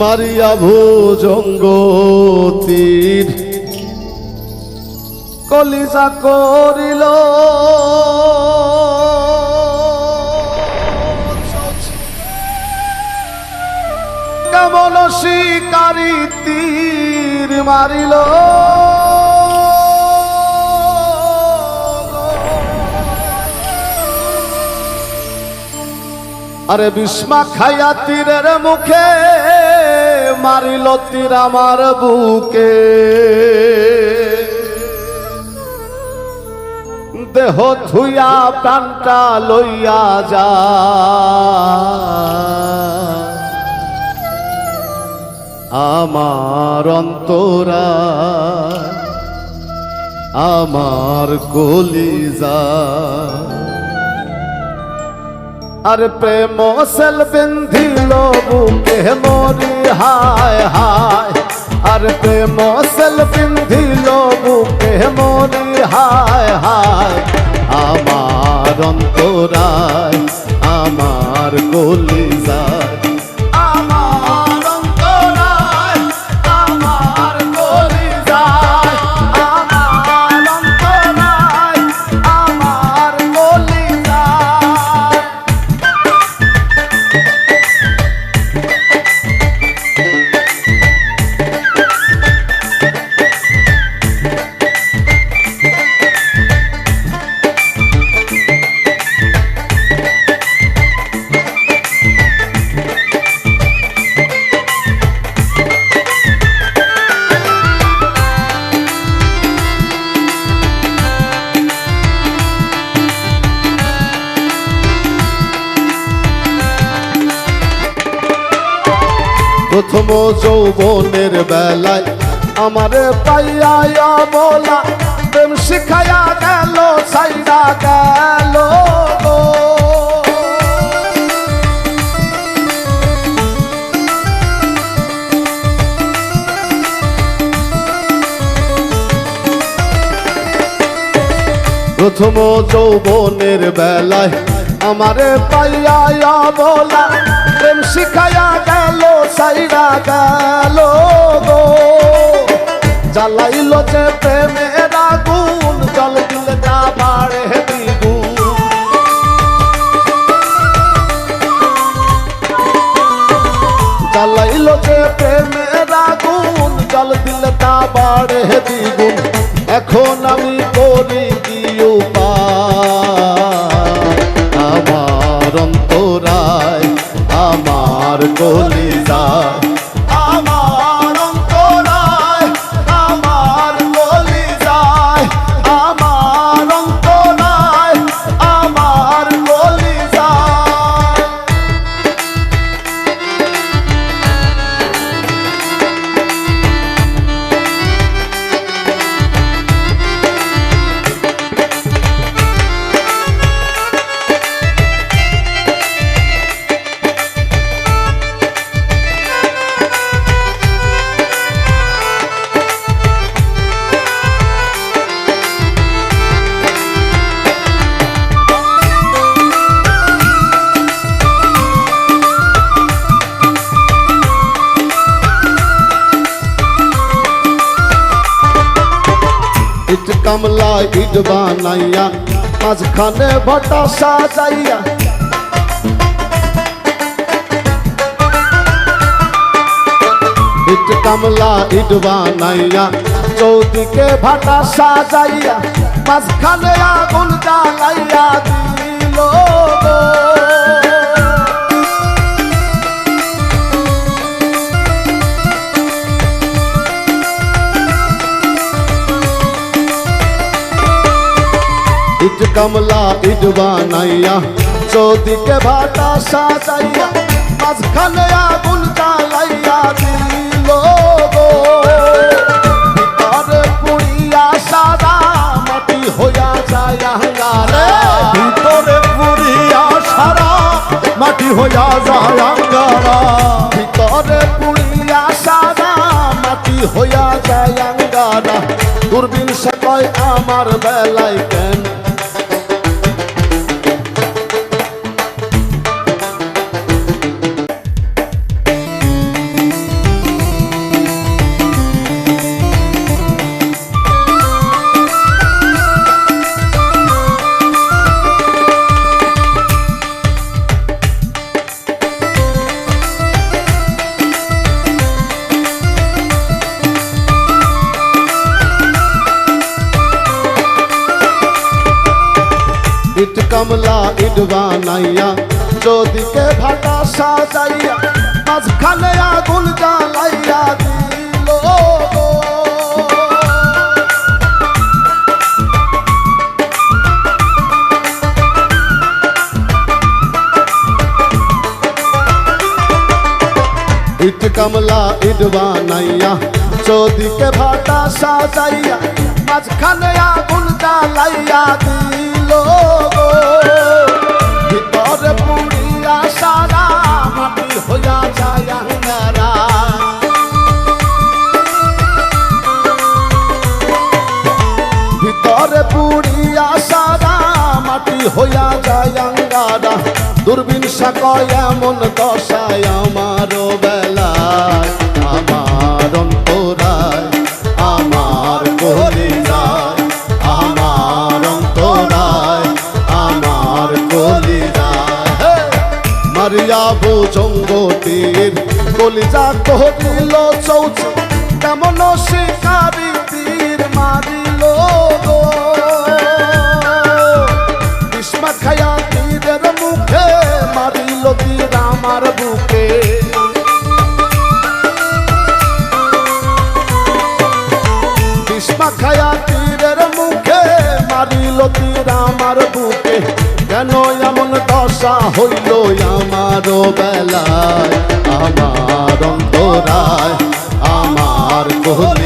মারিয়া ভুজঙ্গ তীর কলিজা করিল। কেমন শিকারি তীর মারিল। আরে বিস্মা খাইয়া তীরের মুখে মারিল তীর আমার বুকে। দেহ থুইয়া প্রাণটা লইয়া যা। আমার অন্তরা আমার কলিজা। আর প্রেম সেল বিন্ধিল বুকে, মরি, হায় হায়। আর প্রেম সেল বিন্ধিল বুকে, মরি, হায় হায়। আমার অন্তরায় প্রথম যৌবনের বেলায় আমারে পাইয়া বলা প্রেম শিখাইয়া গেল সাইডা গেল। প্রথম যৌবনের বেলায় আমারে পাইয়া বলা, প্রেম শিখাইয়া গেল সাইরা গেল গো। জ্বালাইল যে প্রেমের আগুন, জল দিলে তা বাড়ে জ্বালাইল যে প্রেমের আগুন, জল দিলে তা বাড়ে দ্বিগুণ এখন আমি কামলা ইট বানাইয়া মাঝখানে ভটা সাজাইয়া ইট কামলা ইট বানাইয়া চৌদিকে ভাটা সাজাইয়া মাঝখানে আগুন জ্বালাইয়া দিল কামলা ইট বানাইয়া চৌদিকে ভাটা সাজাইয়া মাঝখানে আগুন জ্বালাইয়া দিল ভিতরে পুড়িয়া সাদা মাটি হইয়া যায় আঙ্গারে ভিতরে পুরিয়া সারা মাটি হইয়া যায় আঙ্গারা ভিতরে পুড়িয়া সাদা মাটি হইয়া যায় আঙ্গারা দূরবীন সে কয় আমার বেলায় কেন কামলা, ইট বানাইয়া যদিকে ভাটা সাজাইয়া, মাঝখানে আগুন জ্বালাইয়া দিল। ইট কামলা, ইট বানাইয়া চৌদিকে ভাটা সাজাইয়া, মাঝখানে আগুন জ্বালাইয়া দিল। ভিতরে পুড়িয়া সারা মাটি হইয়া যায় আঙ্গারা ভিতরে পুড়িয়া সারা মাটি হইয়া যায় আঙ্গারা দূরবীন সাকয় এমন দশায় আমার ভুজঙ্গটির কলিজা কহিল চৌচি কেমন শিকারি তীর মারিল গো। বিস্মা খায়া তীরের মুখে মারিল তীর আমার বুকে? বিস্মা খায়া তীরের মুখে মারিল তীর আমার বুকে হইল আমার বেলায় আমার অন্তরায় আমার কলিরা